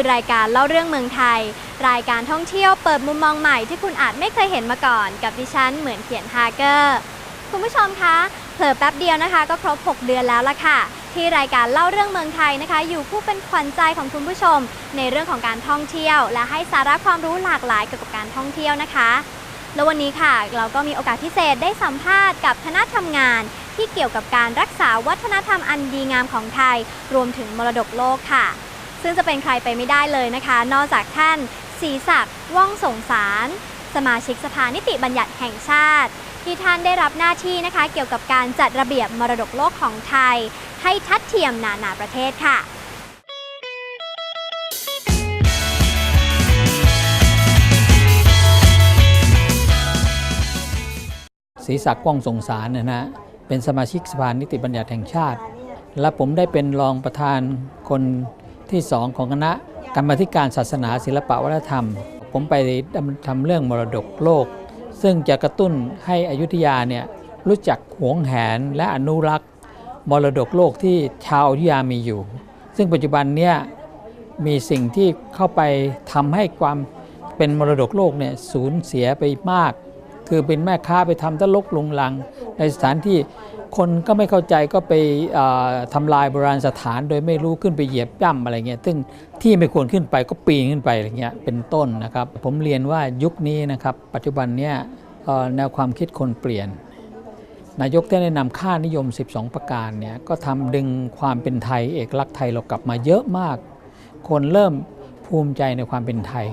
คือรายการเล่าเรื่องเมืองไทย รายการท่องเที่ยวเปิดมุมมองใหม่ที่คุณอาจไม่เคยเห็นมาก่อน กับดิฉันเหมือนเขียนฮาเกอร์ คุณผู้ชมคะเผลอแป๊บเดียวนะคะ ก็ครบ 6 เดือนแล้วละค่ะ ที่รายการเล่าเรื่องเมืองไทยนะคะ อยู่คู่เป็นขวัญใจของคุณผู้ชม ในเรื่องของการท่องเที่ยว และให้สาระความรู้หลากหลายเกี่ยวกับการท่องเที่ยวนะคะแล้ววันนี้ค่ะ เราก็มีโอกาสพิเศษได้สัมภาษณ์กับคณะทำงาน ที่เกี่ยวกับการรักษาวัฒนธรรมอันดีงามของไทย รวมถึงมรดกโลกค่ะ ซึ่งจะเป็นใครไปไม่ได้เลยนะคะ นอกจากท่านศรีศักดิ์ว่องสงสาร สมาชิกสภานิติบัญญัติแห่งชาติ ที่ท่านได้รับหน้าที่นะคะ เกี่ยวกับการจัดระเบียบมรดกโลกของไทย ให้ทัดเทียมนานาประเทศค่ะศรีศักดิ์ป้องสงสารนะฮะเป็นสมาชิกสภานิติบัญญัติแห่งชาติ และผมได้เป็นรองประธานคน ที่สองของคณะกรรมาธิการศาสนาศิลปวัฒนธรรม ผมไปทำเรื่องมรดกโลก ซึ่งจะกระตุ้นให้อยุธยาเนี่ยรู้จักหวงแหนและอนุรักษ์ มรดกโลกที่ชาวอยุธยามีอยู่ ซึ่งปัจจุบันเนี่ยมีสิ่งที่เข้าไปทำให้ความเป็นมรดกโลกเนี่ยสูญเสียไปมาก คือเป็นแม่ค้าไปทำตลกลุงลัง ในสถานที่คนก็ไม่เข้าใจก็ไปทำลายโบราณสถานโดยไม่รู้ขึ้นไปเหยียบย่ำอะไรเงี้ยซึ่งที่ไม่ควรขึ้นไปก็ปีนขึ้นไปอะไรเงี้ยเป็นต้นนะครับ ผมเรียนว่ายุคนี้นะครับ ปัจจุบันเนี่ยแนวความคิดคนเปลี่ยน นายกได้แนะนำค่านิยม 12 ประการเนี่ยก็ทำดึงความเป็นไทยเอกลักษณ์ไทยเรากลับมาเยอะมาก คนเริ่มภูมิใจในความเป็นไทย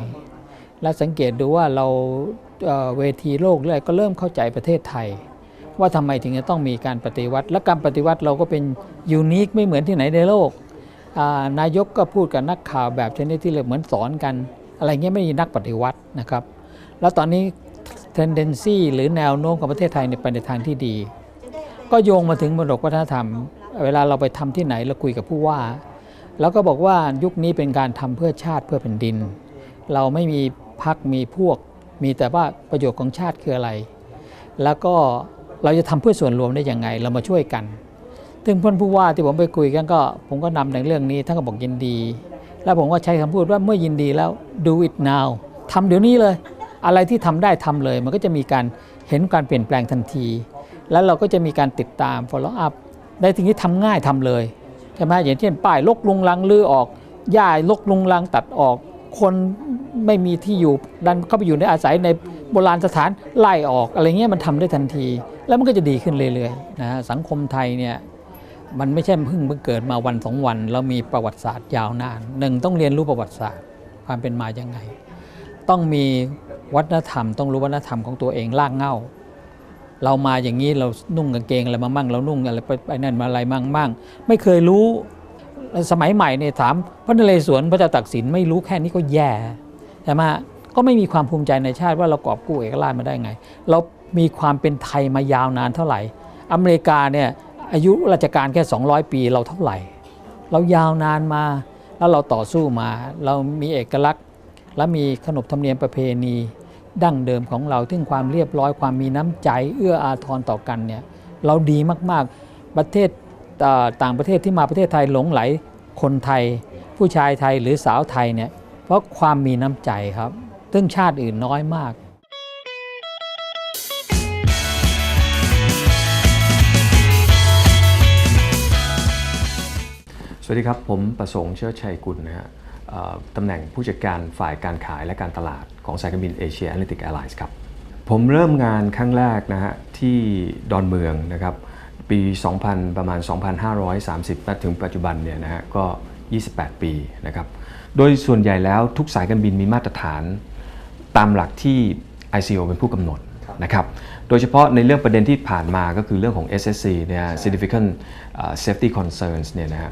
และสังเกตดูว่าเรา เวทีโลกเลยก็เริ่มเข้าใจประเทศไทย ว่าทำไมถึงจะต้องมีการปฏิวัติ และการปฏิวัติเราก็เป็นยูนิคไม่เหมือนที่ไหนในโลก นายกก็พูดกับนักข่าวแบบชนิดที่เลยเหมือนสอนกัน อะไรเงี้ยไม่มีนักปฏิวัตินะครับ แล้วตอนนี้ tendency หรือแนวโน้มของประเทศไทยไปในทางที่ดี ก็โยงมาถึงมรดกวัฒนธรรม เวลาเราไปทำที่ไหนเราคุยกับผู้ว่า แล้วก็บอกว่ายุคนี้เป็นการทำเพื่อชาติเพื่อแผ่นดิน เราไม่มีพักมีพวก มีแต่ว่าประโยชน์ของชาติคืออะไร แล้วก็เราจะทำเพื่อส่วนรวมได้ยังไง เรามาช่วยกัน ซึ่งเพื่อนผู้ว่าที่ผมไปคุยกันก็ ผมก็นำในเรื่องนี้ท่านก็บอกยินดี แล้วผมก็ใช้คำพูดว่าเมื่อยินดีแล้ว do it now ทำเดี๋ยวนี้เลย อะไรที่ทำได้ทำเลย มันก็จะมีการเห็นการเปลี่ยนแปลงทันที แล้วเราก็จะมีการติดตาม follow up ได้ทีนี้ทำง่ายทำเลยใช่ไหมอย่างเช่นป้ายลกลุงลังลือออกหญ้าลกลุงลังตัดออก คนไม่มีที่อยู่ดันเข้าไปอยู่ในอาศัยในโบราณสถานไล่ออกอะไรเงี้ยมันทำได้ทันที แล้วมันก็จะดีขึ้นเรื่อยๆนะฮะสังคมไทยเนี่ยมันไม่ใช่เพิ่งเพิ่งเกิดมาวันสองวันเรามีประวัติศาสตร์ยาวนานหนึ่งต้องเรียนรู้ประวัติศาสตร์ความเป็นมายังไง ต้องมีวัฒนธรรม ต้องรู้วัฒนธรรมของตัวเองลากเง้าเรามาอย่างนี้เรานุ่งกางเกงอะไรมามั่งเรานุ่งอะไรไปนั่นมาอะไรมั่งมั่งไม่เคยรู้ สมัยใหม่เนี่ยถามพระนเรศวรพระเจ้าตักสินไม่รู้แค่นี้ก็แย่ใช่ไหมก็ไม่มีความภูมิใจในชาติว่าเรากอบกู้เอกราชมาได้ไง เรามีความเป็นไทยมายาวนานเท่าไหร่ อเมริกาเนี่ยอายุราชการแค่ 200 ปีเราเท่าไหร่ เรายาวนานมาแล้วเราต่อสู้มา เรามีเอกลักษณ์ และมีขนบธรรมเนียมประเพณี ดั้งเดิมของเราถึงความเรียบร้อยความมีน้ำใจเอื้ออาทรต่อกันเนี่ยเราดีมากๆประเทศ ต่างประเทศที่มาประเทศไทยหลงไหลคนไทย ผู้ชายไทยหรือสาวไทยเนี่ยเพราะความมีน้ำใจครับ ซึ่งชาติอื่นน้อยมากสวัสดีครับ ผมประสงค์เชิดชัยกุลนะฮะตำแหน่งผู้จัดการฝ่ายการขายและการตลาดของสายการบินเอเชียแอตแลนติกแอร์ไลน์ครับ ผมเริ่มงานครั้งแรกนะฮะที่ดอนเมืองนะครับ ปี 2000 ประมาณ 2530และถึงปัจจุบันเนี่ยนะฮะก็ 28 ปีนะครับ โดยส่วนใหญ่แล้วทุกสายการบินมีมาตรฐาน ตามหลักที่ ICO เป็นผู้กำหนดนะครับ โดยเฉพาะในเรื่องประเด็นที่ผ่านมาก็คือเรื่องของ SSC เนี่ย significant เอ่อ safety concerns เนี่ยนะฮะ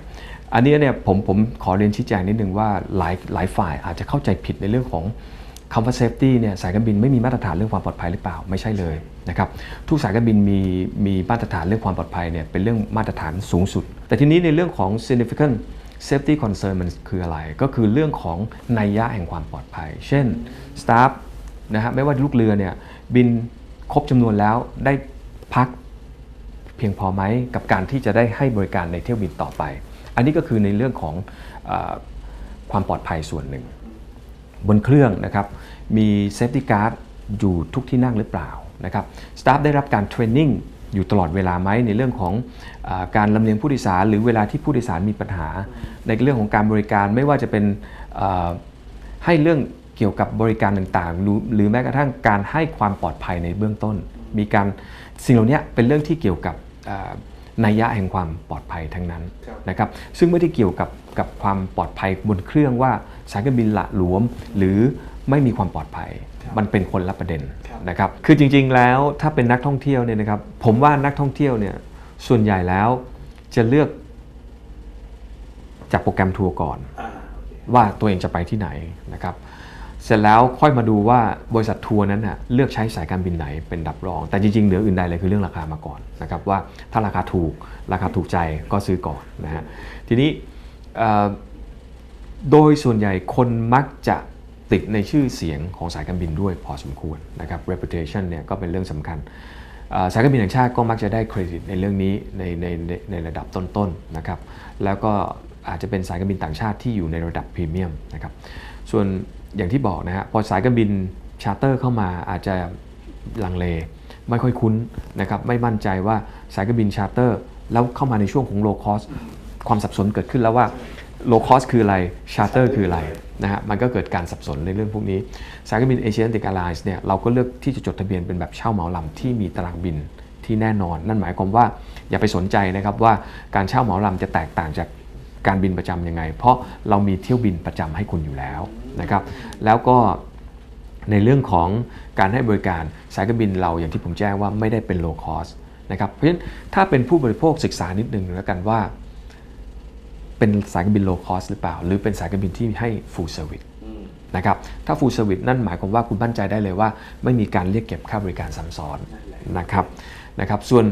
อันนี้เนี่ยผมผมขอเรียนชี้แจงนิดนึงว่าหลายหลายฝ่ายอาจจะเข้าใจผิดในเรื่องของ คำว่า safety เนี่ยสายการบินไม่มีมาตรฐานเรื่องความปลอดภัยหรือเปล่าไม่ใช่เลยนะครับทุกสายการบินมีมีมาตรฐานเรื่องความปลอดภัยเนี่ยเป็นเรื่องมาตรฐานสูงสุด แต่ทีนี้ในเรื่องของ significant safety concern มันคืออะไร ก็คือเรื่องของนัยยะแห่งความปลอดภัย เช่น staff นะฮะไม่ว่าลูกเรือเนี่ยบินครบจำนวนแล้วได้พักเพียงพอไหมกับการที่จะได้ให้บริการในเที่ยวบินต่อไป อันนี้ก็คือในเรื่องของอความปลอดภัยส่วนหนึ่ง บนเครื่องนะครับ มีเซฟตี้การ์ดอยู่ทุกที่นั่งหรือเปล่านะครับสตาฟได้รับการเทรนนิ่งอยู่ตลอดเวลาไหมในเรื่องของเออการลำเลียงผู้โดยสาร หรือเวลาที่ผู้โดยสารมีปัญหา ในเรื่องของการบริการไม่ว่าจะเป็นเอ่อให้เรื่องเกี่ยวกับบริการต่างๆหรือหรือแม้กระทั่งการให้ความปลอดภัยในเบื้องต้น มีการสิ่งเหล่านี้เป็นเรื่องที่เกี่ยวกับเอ่อนัยยะแห่งความปลอดภัยทั้งนั้นนะครับซึ่งไม่ได้เกี่ยวกับกับความปลอดภัยบนเครื่องว่าสายการบินหละหลวม หรือ ไม่มีความปลอดภัย มันเป็นคนละประเด็นนะครับ คือจริงๆแล้วถ้าเป็นนักท่องเที่ยวเนี่ยนะครับ ผมว่านักท่องเที่ยวเนี่ยส่วนใหญ่แล้วจะเลือกจากโปรแกรมทัวร์ก่อน ว่าตัวเองจะไปที่ไหนนะครับ เสร็จแล้วค่อยมาดูว่าบริษัททัวร์นั้นน่ะเลือกใช้สายการบินไหนเป็นดับรอง แต่จริงๆเหนืออื่นใดเลยคือเรื่องราคามาก่อนนะครับว่าถ้าราคาถูกราคาถูกใจก็ซื้อก่อนนะฮะทีนี้เอ่อโดยส่วนใหญ่คนมักจะ ติดในชื่อเสียงของสายการบินด้วยพอสมควรนะครับ reputation เนี่ยก็เป็นเรื่องสำคัญสายการบินแห่งชาติก็มักจะได้เครดิตในเรื่องนี้ในในในในระดับต้นๆนะครับ แล้วก็อาจจะเป็นสายการบินต่างชาติที่อยู่ในระดับพรีเมียมนะครับ ส่วนอย่างที่บอกนะฮะพอสายการบินชาร์เตอร์เข้ามาอาจจะลังเล ไม่ค่อยคุ้นนะครับไม่มั่นใจว่าสายการบินชาร์เตอร์ แล้วเข้ามาในช่วงของโลคอสความสับสนเกิดขึ้นแล้วว่า โลคอสคืออะไรชาร์เตอร์คืออะไรนะฮะมันก็เกิดการสับสนในเรื่องพวกนี้สายการบินเอเชียนติก a ไลน์เนี่ยเราก็เลือกที่จะจดทะเบียนเป็นแบบเช่าเหมาลำที่มีตารางบินที่แน่นอน นั่นหมายความว่าอย่าไปสนใจนะครับว่าการเช่าเหมาลำจะแตกต่างจากการบินประจำยังไง เพราะเรามีเที่ยวบินประจำให้คุณอยู่แล้วนะครับแล้วก็ในเรื่องของการให้บริการสายการบินเราอย่างที่ผมแจ้งว่าไม่ได้เป็น low cost นะครับเพราะฉะนั้นถ้าเป็นผู้บริโภคศึกษานิดนึงแล้วกันว่า เป็นสายการบิน low cost หรือเปล่า หรือเป็นสายการบินที่ให้ full service นะครับถ้า full service นั่นหมายความว่าคุณมั่นใจได้เลยว่า ไม่มีการเรียกเก็บค่าบริการซ้ำซ้อนนะครับนะครับส่วน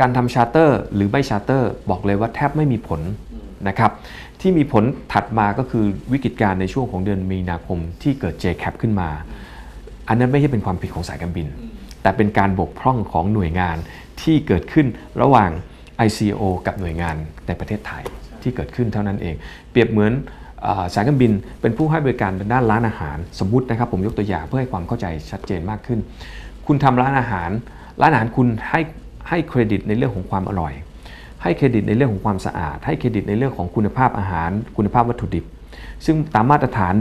การทำชาร์เตอร์หรือไม่ชาร์เตอร์ บอกเลยว่าแทบไม่มีผลนะครับที่มีผลถัดมาก็คือวิกฤตการณ์ในช่วงของเดือนมีนาคมที่เกิด JCAP ขึ้นมา อันนั้นไม่ใช่เป็นความผิดของสายการบิน แต่เป็นการบกพร่องของหน่วยงานที่เกิดขึ้นระหว่าง ICO กับหน่วยงานในประเทศไทย ที่เกิดขึ้นเท่านั้นเอง เปรียบเหมือนสายการบินเป็นผู้ให้บริการด้านร้านอาหาร สมมตินะครับผมยกตัวอย่างเพื่อให้ความเข้าใจชัดเจนมากขึ้น คุณทำร้านอาหาร ร้านอาหารคุณให้ให้เครดิตในเรื่องของความอร่อย ให้เครดิตในเรื่องของความสะอาด ให้เครดิตในเรื่องของคุณภาพอาหาร คุณภาพวัตถุดิบ ซึ่งตามมาตรฐาน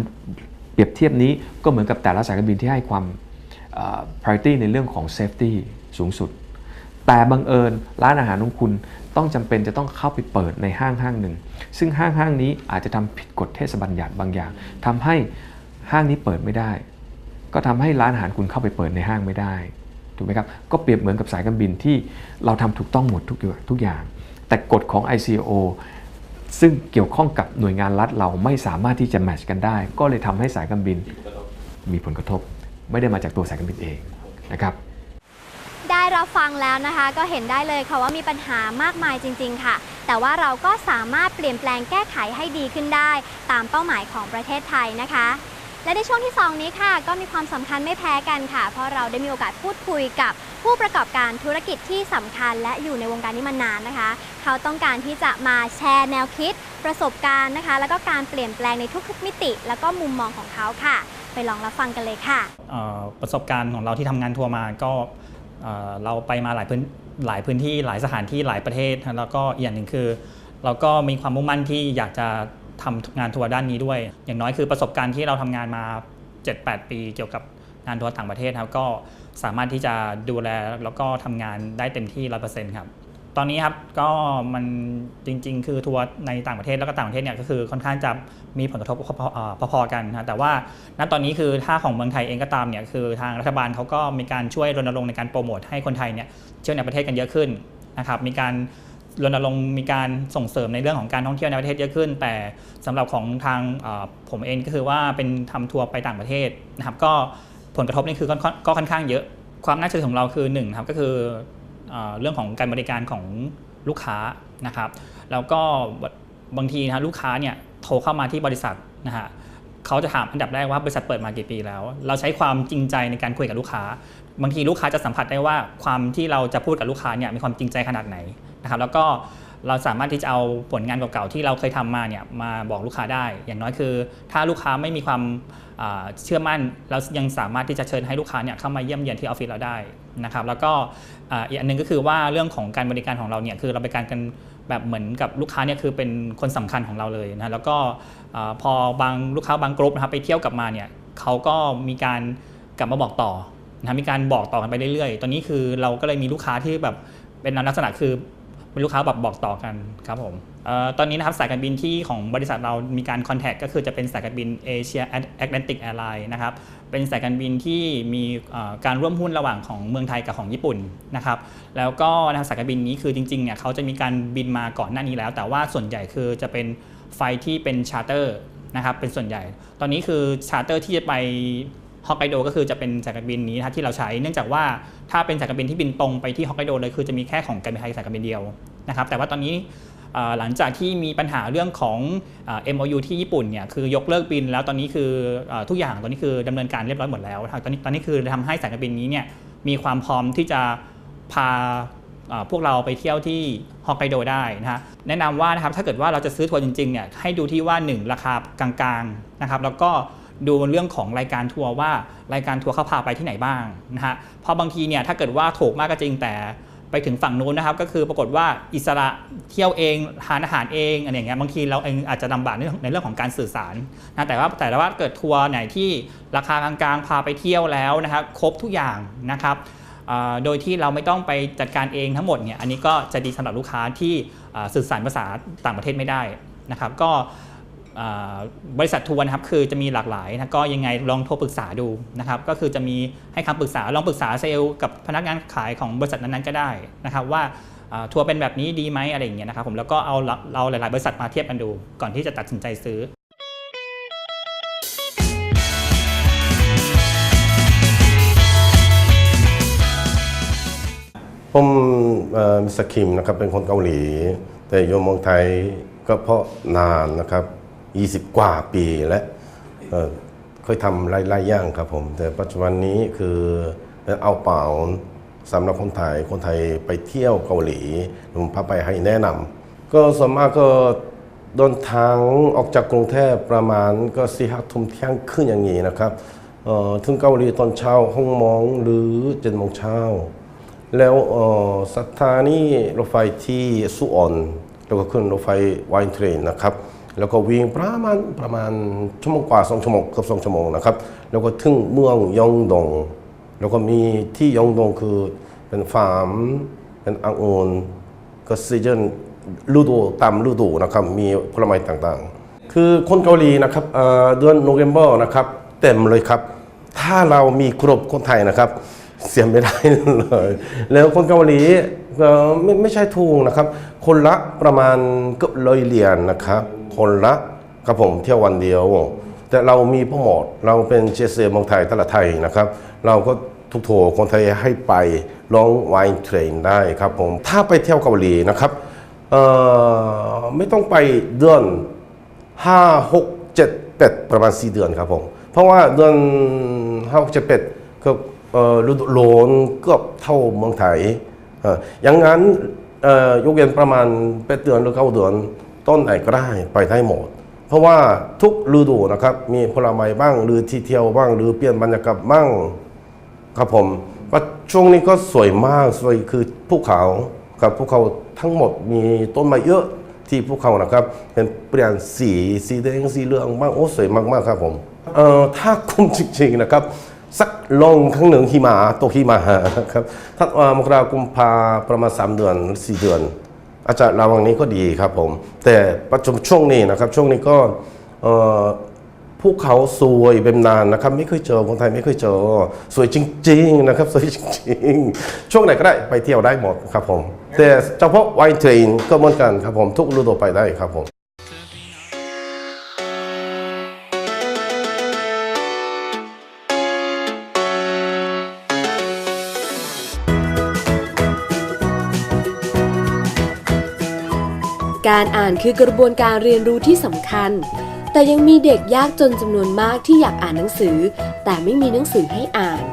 เปรียบเทียบนี้ก็เหมือนกับแต่ละสายการบินที่ให้ความ priority ในเรื่องของ safety สูงสุด แต่บังเอิญร้านอาหารของคุณต้องจำเป็นจะต้องเข้าไปเปิดในห้างห้างหนึ่ง ซึ่งห้างห้างนี้อาจจะทำผิดกฎเทศบัญญัติบางอย่างทำให้ห้างนี้เปิดไม่ได้ ก็ทำให้ร้านอาหารคุณเข้าไปเปิดในห้างไม่ได้ถูกไหมครับก็เปรียบเหมือนกับสายการบินที่เราทำถูกต้องหมดทุกอย่างทุกอย่าง แต่กฎของ ICO ซึ่งเกี่ยวข้องกับหน่วยงานรัฐเราไม่สามารถที่จะแมทช์กันได้ ก็เลยทำให้สายการบินมีผลกระทบ ไม่ได้มาจากตัวสายการบินเองนะครับ รับฟังแล้วนะคะ ก็เห็นได้เลยค่ะว่ามีปัญหามากมายจริง ๆ ค่ะ แต่ว่าเราก็สามารถเปลี่ยนแปลงแก้ไขให้ดีขึ้นได้ ตามเป้าหมายของประเทศไทยนะคะและในช่วงที่ 2 นี้ค่ะ ก็มีความสำคัญไม่แพ้กันค่ะ เพราะเราได้มีโอกาสพูดคุยกับผู้ประกอบการธุรกิจที่สำคัญ และอยู่ในวงการนี้มานานนะคะ เขาต้องการที่จะมาแชร์แนวคิด ประสบการณ์นะคะ แล้วก็การเปลี่ยนแปลงในทุกๆมิติ แล้วก็มุมมองของเขาค่ะ ไปลองรับฟังกันเลยค่ะประสบการณ์ของเราที่ทำงานทัวร์มาก็ เราไปมาหลายพื้นหลายพื้นที่หลายสถานที่หลายประเทศ แล้วก็อีกอย่างหนึ่งคือ เราก็มีความมุ่งมั่นที่อยากจะทำงานทัวร์ด้านนี้ด้วย อย่างน้อยคือประสบการณ์ที่เราทำงานมา 7-8 ปีเกี่ยวกับงานทัวร์ต่างประเทศครับก็สามารถที่จะดูแลแล้วก็ทำงานได้เต็มที่100%ครับ ตอนนี้ครับก็มันจริง ๆ คือทัวร์ในต่างประเทศแล้วก็ต่างประเทศเนี่ยก็คือค่อนข้างจะมีผลกระทบพอๆกันนะแต่ว่าณตอนนี้คือถ้าของเมืองไทยเองก็ตามเนี่ยคือทางรัฐบาลเขาก็มีการช่วยรณรงค์ในการโปรโมทให้คนไทยเนี่ยเที่ยวในประเทศกันเยอะขึ้นนะครับมีการรณรงค์มีการส่งเสริมในเรื่องของการท่องเที่ยวในประเทศเยอะขึ้น แต่สำหรับของทางผมเองก็คือว่าเป็นทำทัวร์ไปต่างประเทศนะครับก็ผลกระทบนี่คือก็ก็ก็ค่อนข้างเยอะความน่าเชื่อถือของเราคือหนึ่งครับก็คือ เรื่องของการบริการของลูกค้านะครับ แล้วก็บางทีนะลูกค้าเนี่ยโทรเข้ามาที่บริษัทนะฮะเขาจะถามอันดับแรกว่าบริษัทเปิดมากี่ปีแล้ว เราใช้ความจริงใจในการคุยกับลูกค้า บางทีลูกค้าจะสัมผัสได้ว่าความที่เราจะพูดกับลูกค้าเนี่ยมีความจริงใจขนาดไหนนะครับ แล้วก็ เราสามารถที่จะเอาผลงานเก่าๆที่เราเคยทำมาเนี่ยมาบอกลูกค้าได้ อย่างน้อยคือ ถ้าลูกค้าไม่มีความเชื่อมั่น เรายังสามารถที่จะเชิญให้ลูกค้าเนี่ยเข้ามาเยี่ยมเยียนที่ออฟฟิศเราได้นะครับ แล้วก็อีกอันหนึงก็คือว่าเรื่องของการบริการของเราเนี่ยคือเราบริการกันแบบเหมือนกับลูกค้าเนี่ยคือเป็นคนสำคัญของเราเลยนะแล้วก็อพอบางลูกค้าบางกลุ่มนะครับไปเที่ยวกลับมาเนี่ยเขาก็มีการกลับมาบอกต่อนะมีการบอกต่อกันไปเรื่อยๆ ตอนนี้คือเราก็เลยมีลูกค้าที่แบบเป็นลักษณะคือ เป็นลูกค้าแบบบอกต่อกันครับผมออตอนนี้นะครับสายการบินที่ของบริษัทเรามีการคอนแทคก็คือจะเป็นสายการบินเอเชียแอตแลนติกแอร์ไลน์นะครับเป็นสายการบินที่มีการร่วมหุ้นระหว่างของเมืองไทยกับของญี่ปุ่นนะครับแล้วก็นะครับสายการบินนี้คือจริงๆเนี่ยเขาจะมีการบินมาก่อนหน้านี้แล้ว แต่ว่าส่วนใหญ่คือจะเป็นไฟที่เป็นชาร์เตอร์นะครับเป็นส่วนใหญ่ ตอนนี้คือชาร์เตอร์ที่จะไป ฮอกไกโดก็คือจะเป็นสายการบินนี้นะที่เราใช้ เนื่องจากว่าถ้าเป็นสายการบินที่บินตรงไปที่ฮอกไกโดเลยคือจะมีแค่ของการบินไทยสายการบินเดียวนะครับแต่ว่าตอนนี้หลังจากที่มีปัญหาเรื่องของเอ่อ MOU ที่ญี่ปุ่นเนี่ยคือยกเลิกบินแล้วตอนนี้คือทุกอย่างตอนนี้คือดำเนินการเรียบร้อยหมดแล้วตอนนี้ตอนนี้คือทำให้สายการบินนี้เนี่ยมีความพร้อมที่จะพาพวกเราไปเที่ยวที่ฮอกไกโดได้นะฮะแนะนำว่านะครับถ้าเกิดว่าเราจะซื้อทัวร์จริงๆเนี่ยให้ดูที่ว่า 1 ราคากลางๆนะครับแล้วก็ ดูเรื่องของรายการทัวร์ว่ารายการทัวร์เขาพาไปที่ไหนบ้างนะฮะเพราะบางทีเนี่ยถ้าเกิดว่าถูกมากก็จริงแต่ไปถึงฝั่งนู้นนะครับ ก็คือปรากฏว่าอิสระเที่ยวเองทานอาหารเองอะไรอย่างเงี้ยบางทีเราเองอาจจะลำบากในเรื่องของการสื่อสารนะแต่ว่าแต่ว่าเกิดทัวร์ไหนที่ราคากลางๆพาไปเที่ยวแล้วนะครับครบทุกอย่างนะครับโดยที่เราไม่ต้องไปจัดการเองทั้งหมดเนี่ยอันนี้ก็จะดีสำหรับลูกค้าที่สื่อสารภาษาต่างประเทศไม่ได้นะครับ ก็ บริษัททัวร์นะครับคือจะมีหลากหลายนะก็ยังไงลองโทรปรึกษาดูนะครับก็คือจะมีให้คำปรึกษาลองปรึกษาเซลล์กับพนักงานขายของบริษัทนั้นๆก็ได้นะครับว่าทัวร์เป็นแบบนี้ดีไหมอะไรอย่างเงี้ยนะครับผมแล้วก็เอาเราหลายๆ บริษัทมาเทียบกันดู ก่อนที่จะตัดสินใจซื้อผมมิสเตอร์คิมนะครับเป็นคนเกาหลี แต่อยู่เมืองไทยก็เพราะนานนะครับ 20 กว่าปีและเอ่อเคยทำหลายๆอย่างครับผม แต่ปัจจุบันนี้คือเอาเป่าสำหรับคนไทยคนไทยไปเที่ยวเกาหลีผมพาไปให้แนะนำก็ส่วนมากก็เดินทางออกจากกรุงเทพประมาณก็สี่ห้าทุ่มเที่ยงขึ้นอย่างนี้นะครับถึงเกาหลีตอนเช้าห้องโมงหรือเจ็ดโมงเช้า แล้วสถานีรถไฟที่สุออนแล้วก็ขึ้นรถไฟไวน์เทรนนะครับ แล้วก็วิ่งประมาณประมาณชั่วโมงกว่าสองชั่วโมงเกือบสองชั่วโมงนะครับ แล้วก็ถึงเมืองยองดง แล้วก็มีที่ยองดงคือเป็นฟาร์มเป็นอ่างโอนก็ซีซันฤดูตามฤดูนะครับ มีผลไม้ต่างๆ คือคนเกาหลีนะครับเดือนโนเวม ber นะครับ เต็มเลยครับ ถ้าเรามีกรุ๊ปคนไทยนะครับ เสียไม่ได้เลย แล้วคนเกาหลีไม่ไม่ใช่ถูกนะครับ คนละประมาณเกือบร้อยเหรียญนะครับ คนละครับผมเที่ยววันเดียว แต่เรามีโปรโมทเราเป็นเจสเซเมืองไทยตลาดไทยนะครับ เราก็ทุกโถคนไทยให้ไปลองไวน์เทรนได้ครับผม ถ้าไปเที่ยวเกาหลีนะครับไม่ต้องไปเดือนห้าหกเจ็ดแปดประมาณสี่เดือนครับผม เพราะว่าเดือนห้าหกเจ็ดแปดก็เอ่อฤดูร้อนเกือบเท่าเมืองไทยอย่างนั้นยกเว้นประมาณแปดเดือนหรือเก้าเดือน ต้นไหนก็ได้ไปได้หมด เพราะว่าทุกฤดูนะครับ มีผลไม้บ้างหรือที่เที่ยวบ้าง หรือเปลี่ยนบรรยากาศบ้างครับผมว่าช่วงนี้ก็สวยมากสวยคือภูเขากับภูเขาทั้งหมดมีต้นไม้เยอะที่พวกเขานะครับเป็นเปลี่ยนสีสีแดงสีเหลืองบ้างโอ้สวยมากๆครับผมเอ่อถ้าคุมจริงๆนะครับสักลองครั้งหนึ่งหิมะตกหิมะครับถ้าเอ่อมกรากุมภาประมาณ 3 เดือนหรือ4เดือน อาจจะระวังนี้ก็ดีครับผม แต่ปัจจุบันช่วงนี้นะครับช่วงนี้ก็เอ่อภูเขาสวยเป็นนานนะครับ ไม่เคยเจอคนไทยไม่เคยเจอ สวยจริง ๆ นะครับสวยจริง ๆ ช่วงไหนก็ได้ไปเที่ยวได้หมดครับผม แต่เฉพาะไวน์เทรนก็เหมือนกันครับผม ทุกฤดูไปได้ครับผม การอ่านคือกระบวนการเรียนรู้ที่สำคัญ แต่ยังมีเด็กยากจนจำนวนมากที่อยากอ่านหนังสือ แต่ไม่มีหนังสือให้อ่าน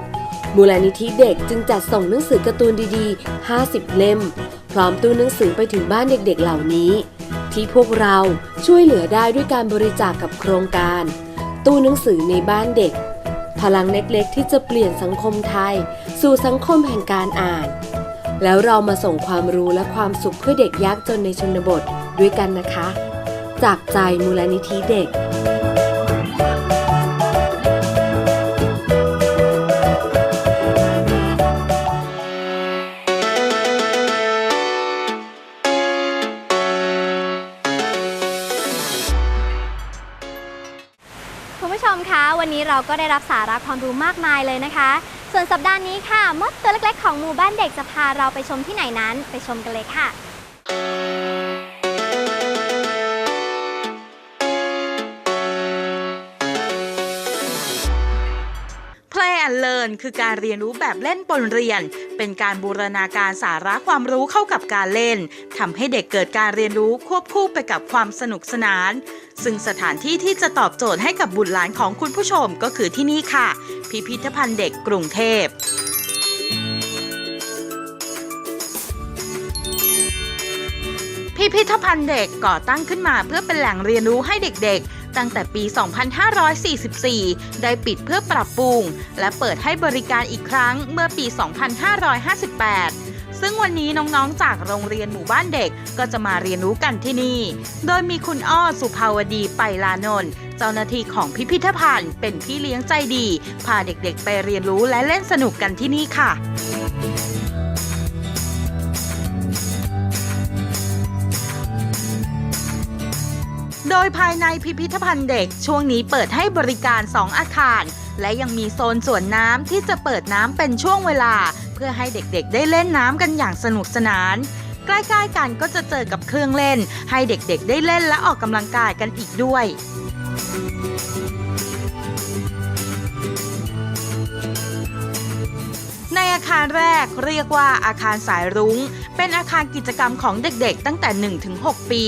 มูลนิธิเด็กจึงจัดส่งหนังสือการ์ตูนดีๆ 50 เล่ม พร้อมตู้หนังสือไปถึงบ้านเด็กๆเหล่านี้ ที่พวกเราช่วยเหลือได้ด้วยการบริจาคกกับโครงการ ตู้หนังสือในบ้านเด็ก พลังเล็กๆ ที่จะเปลี่ยนสังคมไทย สู่สังคมแห่งการอ่านแล้วเรามาส่งความรู้และความสุขเพื่อเด็กยากจนในชนบท ด้วยกันนะคะ จากใจมูลนิธิเด็กคุณผู้ชมคะวันนี้เราก็ได้รับสาระความรู้มากมายเลยนะคะ ส่วนสัปดาห์นี้ค่ะมดตัวเล็กๆของหมู่บ้านเด็กจะพาเราไปชมที่ไหนนั้น ไปชมกันเลยค่ะ Learn คือการเรียนรู้แบบเล่นปนเรียน เป็นการบูรณาการสาระความรู้เข้ากับการเล่นทำให้เด็กเกิดการเรียนรู้ควบคู่ไปกับความสนุกสนาน ซึ่งสถานที่ที่จะตอบโจทย์ให้กับบุตรหลานของคุณผู้ชมก็คือที่นี่ค่ะ พิพิธภัณฑ์เด็กกรุงเทพพิพิธภัณฑ์เด็กก่อตั้งขึ้นมาเพื่อเป็นแหล่งเรียนรู้ให้เด็กๆ ตั้งแต่ปี 2544 ได้ปิดเพื่อปรับปรุง และเปิดให้บริการอีกครั้งเมื่อปี 2558ซึ่งวันนี้น้องๆ จากโรงเรียนหมู่บ้านเด็กก็จะมาเรียนรู้กันที่นี่ โดยมีคุณอ้อสุภาวดีไปลานนท์เจ้าหน้าที่ของพิพิธภัณฑ์ เป็นพี่เลี้ยงใจดี พาเด็กๆ ไปเรียนรู้และเล่นสนุกกันที่นี่ค่ะ โดยภายในพิพิธภัณฑ์เด็กช่วงนี้เปิดให้บริการ 2 อาคาร และยังมีโซนสวนน้ำที่จะเปิดน้ำเป็นช่วงเวลา เพื่อให้เด็กๆ ได้เล่นน้ำกันอย่างสนุกสนาน ใกล้ๆกันก็จะเจอกับเครื่องเล่น ให้เด็กๆ ได้เล่นและออกกำลังกายกันอีกด้วย คารแรกเรียกว่าอาคารสายรุง้ง เป็นอาคารกิจกรรมของเด็กๆ ตั้งแต่ 1-6 ปี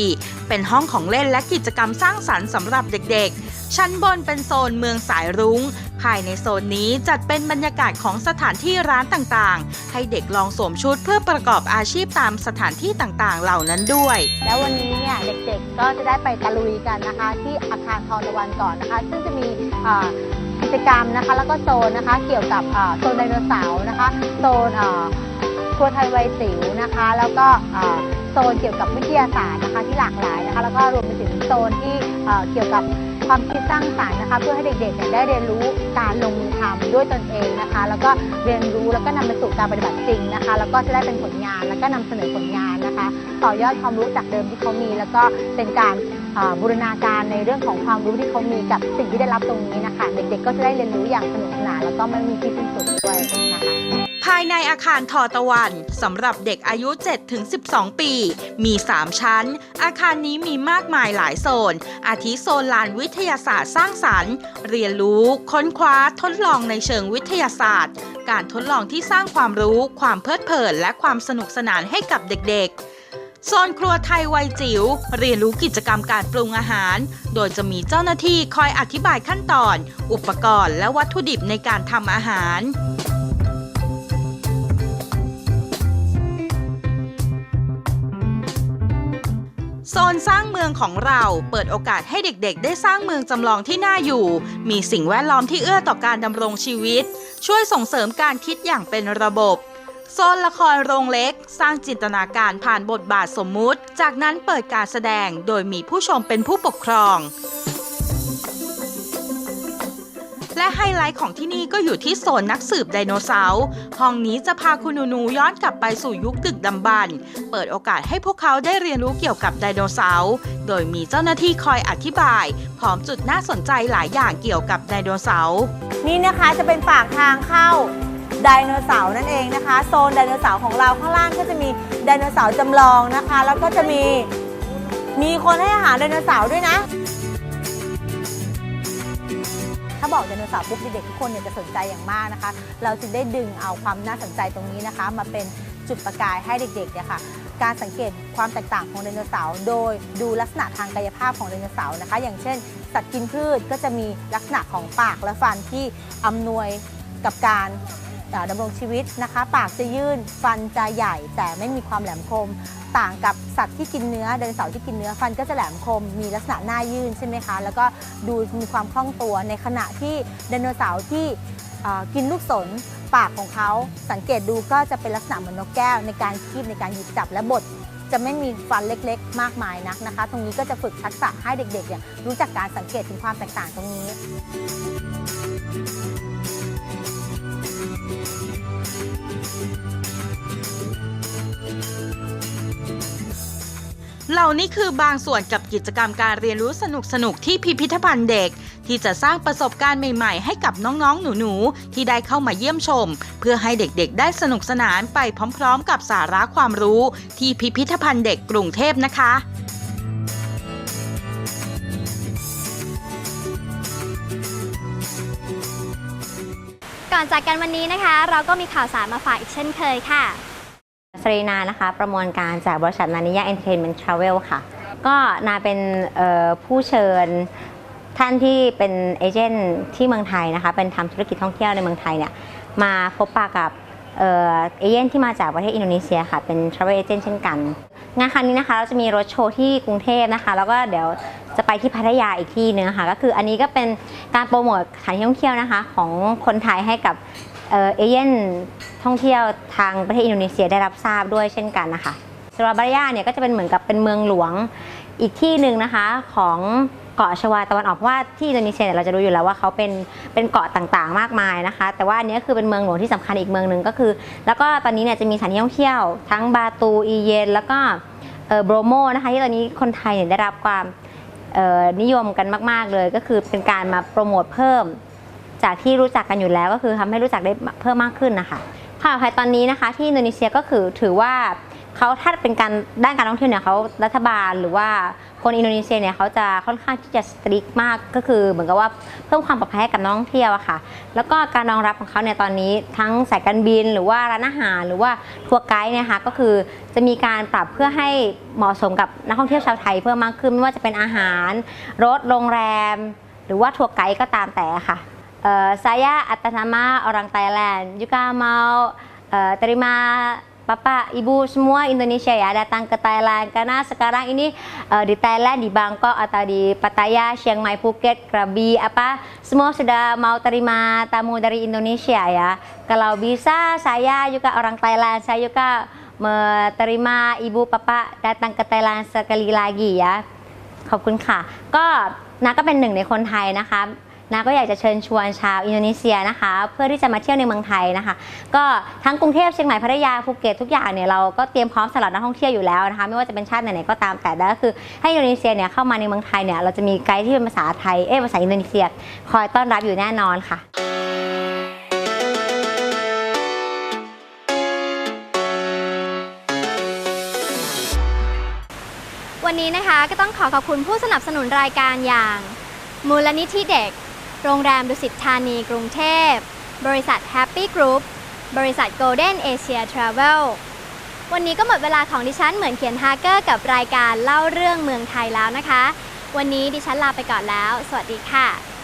เป็นห้องของเล่นและกิจกรรมสร้างสรรค์สำหรับเด็กๆ ชั้นบนเป็นโซนเมืองสายรุง้ง ภายในโซนนี้จัดเป็นบรรยากาศของสถานที่ร้านต่างๆ ให้เด็กลองสวมชุดเพื่อประกอบอาชีพตามสถานที่ต่างๆ เหล่านั้นด้วย แล้ววันนี้เนี่ยเด็กๆ ก็จะได้ไปตะลุยกันนะคะ ที่อาคารทองตะวันก่อนนะคะ ซึ่งจะมี กิจกรรมนะคะ แล้วก็โซนนะคะ เกี่ยวกับโซนไดโนเสาร์นะคะ โซนครัวไทยวัยจิ๋วนะคะ แล้วก็โซนเกี่ยวกับวิทยาศาสตร์นะคะที่หลากหลายนะคะ แล้วก็รวมไปถึงโซนที่เกี่ยวกับความคิดสร้างสรรค์นะคะ เพื่อให้เด็กๆได้เรียนรู้การลงมือทำด้วยตนเองนะคะ แล้วก็เรียนรู้แล้วก็นำไปสู่การปฏิบัติจริงนะคะ แล้วก็จะได้เป็นผลงานแล้วก็นำเสนอผลงานนะคะ ต่อยอดความรู้จากเดิมที่เขามี แล้วก็เป็นการ บูรณาการในเรื่องของความรู้ที่เขามีกับสิ่งที่ได้รับตรงนี้นะคะ เด็กๆก็จะได้เรียนรู้อย่างสนุกสนานแล้วก็ไม่มีที่สิ้นสุดด้วยนะคะภายในอาคารทอตะวันสำหรับเด็กอายุ 7-12 ปี มี 3 ชั้น อาคารนี้มีมากมายหลายโซน อาทิโซนลานวิทยาศาสตร์สร้างสรรค์ เรียนรู้ ค้นคว้า ทดลองในเชิงวิทยาศาสตร์ การทดลองที่สร้างความรู้ ความเพลิดเพลิน และความสนุกสนานให้กับเด็กๆ โซนครัวไทยวัยจิ๋วเรียนรู้กิจกรรมการปรุงอาหาร โดยจะมีเจ้าหน้าที่คอยอธิบายขั้นตอน อุปกรณ์และวัตถุดิบในการทำอาหาร โซนสร้างเมืองของเราเปิดโอกาสให้เด็กๆ ได้สร้างเมืองจำลองที่น่าอยู่ มีสิ่งแวดล้อมที่เอื้อต่อการดำรงชีวิต ช่วยส่งเสริมการคิดอย่างเป็นระบบ โซนละครโรงเล็กสร้างจินตนาการผ่านบทบาทสมมุติ จากนั้นเปิดการแสดงโดยมีผู้ชมเป็นผู้ปกครอง และไฮไลท์ของที่นี่ก็อยู่ที่โซนนักสืบไดโนเสาร์ห้องนี้จะพาคุณหนูย้อนกลับไปสู่ยุคดึกดำบรรพ์เปิดโอกาสให้พวกเขาได้เรียนรู้เกี่ยวกับไดโนเสาร์โดยมีเจ้าหน้าที่คอยอธิบาย พร้อมจุดน่าสนใจหลายอย่างเกี่ยวกับไดโนเสาร์นี่นะคะจะเป็นปากทางเข้า ไดโนเสาร์นั่นเองนะคะ โซนไดโนเสาร์ของเราข้างล่างก็จะมีไดโนเสาร์จำลองนะคะ แล้วก็จะมีมีคนให้อาหารไดโนเสาร์ด้วยนะ ถ้าบอกไดโนเสาร์ปุ๊บเด็กๆทุกคนเนี่ยจะสนใจอย่างมากนะคะ เราจึงได้ดึงเอาความน่าสนใจตรงนี้นะคะ มาเป็นจุดประกายให้เด็กๆเนี่ยค่ะการสังเกตความแตกต่างของไดโนเสาร์โดยดูลักษณะทางกายภาพของไดโนเสาร์นะคะ อย่างเช่น สัตว์กินพืชก็จะมีลักษณะของปากและฟันที่อำนวยกับการ ดำรงชีวิตนะคะ ปากจะยื่นฟันจะใหญ่ แต่ไม่มีความแหลมคม ต่างกับสัตว์ที่กินเนื้อไดโนเสาร์ที่กินเนื้อฟันก็จะแหลมคม มีลักษณะหน้ายื่นใช่ไหมคะ แล้วก็ดูมีความคล่องตัวในขณะที่ไดโนเสาร์ที่กินลูกสนปากของเขาสังเกตดูก็จะเป็นลักษณะเหมือนนกแก้ว ในการคีบในการหยิบจับและบดจะไม่มีฟันเล็กๆ มากมายนักนะคะ ตรงนี้ก็จะฝึกทักษะให้เด็กๆเนี่ยรู้จักการสังเกตถึงความแตกต่างตรงนี้ เหล่านี้คือบางส่วนกับกิจกรรมการเรียนรู้สนุกๆที่พิพิธภัณฑ์เด็ก ที่จะสร้างประสบการณ์ใหม่ ๆ ให้กับน้อง ๆ หนู ๆ ที่ได้เข้ามาเยี่ยมชม เพื่อให้เด็กๆ ได้สนุกสนานไปพร้อม ๆ กับสาระความรู้ ที่พิพิธภัณฑ์เด็กกรุงเทพนะคะก่อนจากกันวันนี้นะคะ เราก็มีข่าวสารมาฝากอีกเช่นเคยค่ะ สรีนานะคะประมวลการจากบริษัทนานิยาเอนเตอร์เทนเมนต์ทราเวลค่ะ ก็นาเป็นผู้เชิญท่านที่เป็นเอเจนต์ที่เมืองไทยนะคะ เป็นทำธุรกิจท่องเที่ยวในเมืองไทยเนี่ยมาพบปะกับเอเจนต์ที่มาจากประเทศอินโดนีเซียค่ะ เป็น Travel Agent เช่นกัน งานครั้งนี้นะคะ เราจะมีรถโชว์ที่กรุงเทพนะคะ แล้วก็เดี๋ยวจะไปที่พัทยาอีกที่นึงค่ะ ก็คืออันนี้ก็เป็นการโปรโมทสถานที่ท่องเที่ยวนะคะ ของคนไทยให้กับ เอเย่นท่องเที่ยวทางประเทศอินโดนีเซียได้รับทราบด้วยเช่นกันนะคะสราบารยาเนี่ยก็จะเป็นเหมือนกับเป็นเมืองหลวงอีกที่หนึ่งนะคะของเกาะชวาตะวันออกเพราะว่าที่อินโดนีเซียเนี่ยเราจะรู้อยู่แล้วว่าเขาเป็นเป็นเกาะต่างๆ มากมายนะคะ แต่ว่าอันนี้คือเป็นเมืองหลวงที่สำคัญอีกเมืองหนึ่งก็คือ แล้วก็ตอนนี้เนี่ยจะมีสถานที่ท่องเที่ยว ทั้งบาตูอีเยนแล้วก็เออโบรโมนะคะที่ตอนนี้คนไทยเนี่ยได้รับความนิยมกันมาก ๆเลย ก็คือเป็นการมาโปรโมทเพิ่ม จากที่รู้จักกันอยู่แล้วก็คือทำให้รู้จักได้เพิ่มมากขึ้นนะคะข่าวไทยตอนนี้นะคะ ที่อินโดนีเซียก็คือถือว่าเขาถ้าเป็นการด้านการท่องเที่ยวเนี่ยเขารัฐบาลหรือว่าคนอินโดนีเซียเนี่ยเขาจะค่อนข้างที่จะสตริกมากก็คือ เหมือนกับว่าเพิ่มความปลอดภัยให้กับนักท่องเที่ยวอะค่ะ แล้วก็การรองรับของเขาเนี่ยตอนนี้ทั้งสายการบิน หรือว่าร้านอาหารหรือว่าทัวร์ไกด์เนี่ยค่ะก็คือจะมีการปรับเพื่อให้เหมาะสมกับนักท่องเที่ยวชาวไทยเพิ่มมากขึ้นไม่ว่าจะเป็นอาหาร รถโรงแรม หรือว่าทัวร์ไกด์ก็ตามแต่ค่ะ Eh, saya atas nama orang Thailand juga mau eh, terima Bapak Ibu semua Indonesia ya datang ke Thailand karena sekarang ini eh, di Thailand di Bangkok atau di Pattaya, Chiang Mai, Phuket, Krabi apa semua sudah mau terima tamu dari Indonesia ya. Kalau bisa saya juga orang Thailand, saya juga menerima Ibu Bapak datang ke Thailand sekali lagi ya. ขอบคุณค่ะ ก็นาก็เป็นหนึ่งในคนไทยนะคะ นาก็อยากจะเชิญชวนชาวอินโดนีเซียนะคะ เพื่อที่จะมาเที่ยวในเมืองไทยนะคะ ก็ทั้งกรุงเทพเชียงใหม่พัทยาภูเก็ตทุกอย่างเนี่ยเราก็เตรียมพร้อมสำหรับนักท่องเที่ยวอยู่แล้วนะคะ ไม่ว่าจะเป็นชาติไหนๆก็ตามแต่ก็คือให้อินโดนีเซียเนี่ยเข้ามาในเมืองไทยเนี่ยเราจะมีไกด์ที่เป็นภาษาไทยเอ้ยภาษาอินโดนีเซีย คอยต้อนรับอยู่แน่นอนค่ะวันนี้นะคะก็ต้องขอขอบคุณผู้สนับสนุนรายการอย่าง มูลนิธิเด็ก โรงแรมดุสิตธานีกรุงเทพ บริษัท Happy Group บริษัท Golden Asia Travel วันนี้ก็หมดเวลาของดิฉันเหมือนเขียนฮาร์เกอร์กับรายการเล่าเรื่องเมืองไทยแล้วนะคะ วันนี้ดิฉันลาไปก่อนแล้ว สวัสดีค่ะ